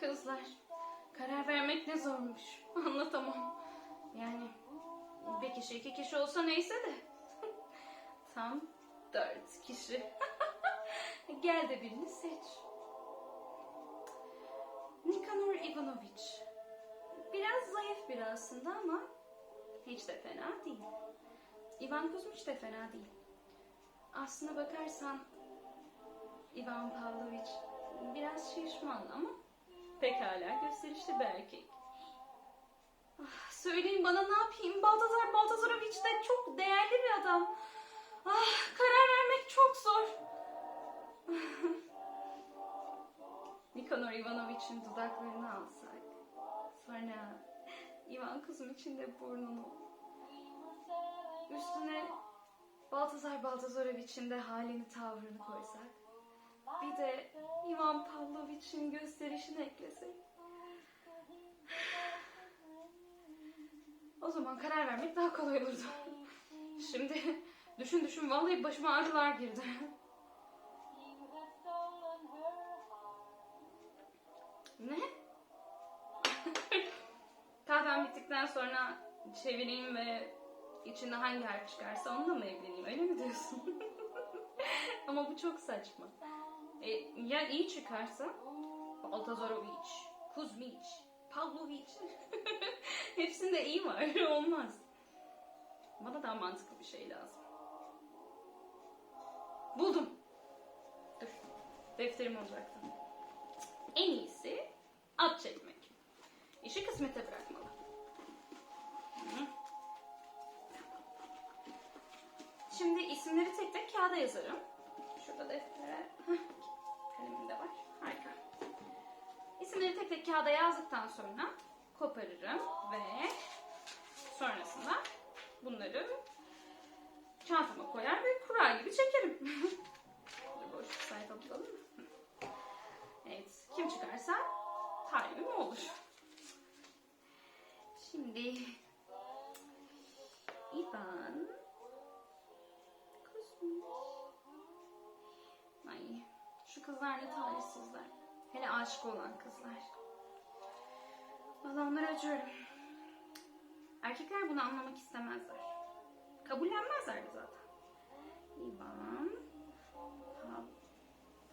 Kızlar, karar vermek ne zormuş. Anlatamam. Yani bir kişi iki kişi olsa neyse de. Tam dört kişi. Gel de birini seç. Nikanor Ivanovic. Biraz zayıf biri aslında ama hiç de fena değil. Ivan Kuzmiç de fena değil. Aslına bakarsan Ivan Pavlovic biraz şişman ama pekala gösterişli bir erkek. Ah, söyleyin bana ne yapayım? Baltazar Baltazarovic de çok değerli bir adam. Ah, karar vermek çok zor. Nikanor Ivanovic'in dudaklarını alsak. Sonra Ivan Kuzmiç'in de burnunu. Üstüne Baltazar Baltazarovic'in de halini tavrını koysak. Bir de Ivan Pavlovic'in gösterişini eklesek. O zaman karar vermek daha kolay olurdu. Şimdi düşün düşün vallahi başıma ağrılar girdi. Ne? Kahvem bittikten sonra çevireyim ve içinde hangi harf çıkarsa onunla mı evleneyim öyle mi diyorsun? Ama bu çok saçma. E, ya iyi çıkarsa? Baltazorovic, Kuzmic, Pavlovic. Hepsinde iyi var. Olmaz. Bana daha mantıklı bir şey lazım. Buldum. Dur. Defterim olacaktı. En iyisi at çekmek. İşi kısmete bırakmalı. Şimdi isimleri tek tek kağıda yazarım. Şurada deftere. Kalemim de var. Harika. İsimleri tek tek kağıda yazdıktan sonra koparırım ve sonrasında bunları çantama koyar ve kura gibi çekerim. Boş bir sayfa bulalım. Evet. Kim çıkarsa talibim olur. Şimdi İvan kızlar ne talihsizler. Hele aşık olan kızlar. Valla onlara acıyorum. Erkekler bunu anlamak istemezler. Kabullenmezler zaten. İvan Pav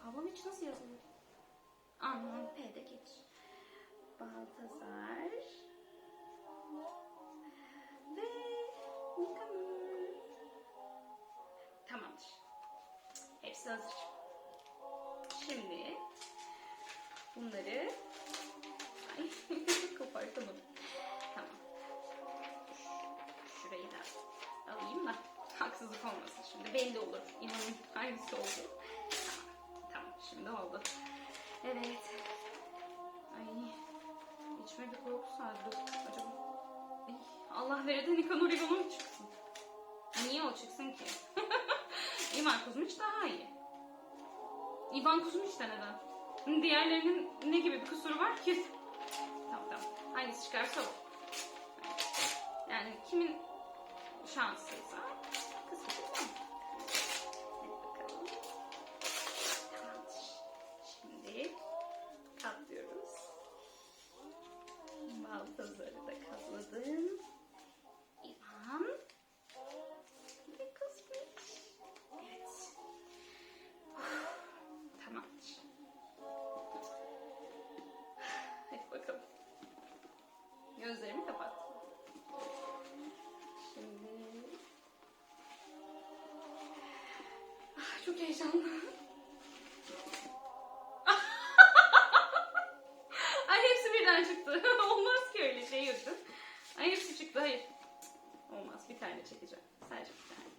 Pavloviç nasıl yazılır? Aman P'de geç. Baltazar ve Nikanor. Tamamdır. Hepsi hazır. Şimdi bunları ay kopartamadım. Tamam. Şurayı da alayım da haksızlık olmasın şimdi. Belli olur. İnanın hangisi oldu. Tamam. Şimdi oldu. Evet. Ay. İçime bir korku sardı. Acaba. Ay, Allah verede Nikanor Ivanov çıksın. Niye o çıksın ki? İvan Kuzmiç daha iyi. İvan Kuzmiç de neden? Diğerlerinin ne gibi bir kusuru var ki? Tamam tamam. Hangisi çıkarsa o. Yani kimin şanslıysa kısmeti Gözlerimi kapat. Şimdi... Ah, çok heyecanlı. Ay hepsi birden çıktı. Olmaz ki öyle şey yoktu. Ay hepsi çıktı hayır. Olmaz bir tane çekeceğim. Sadece bir tane.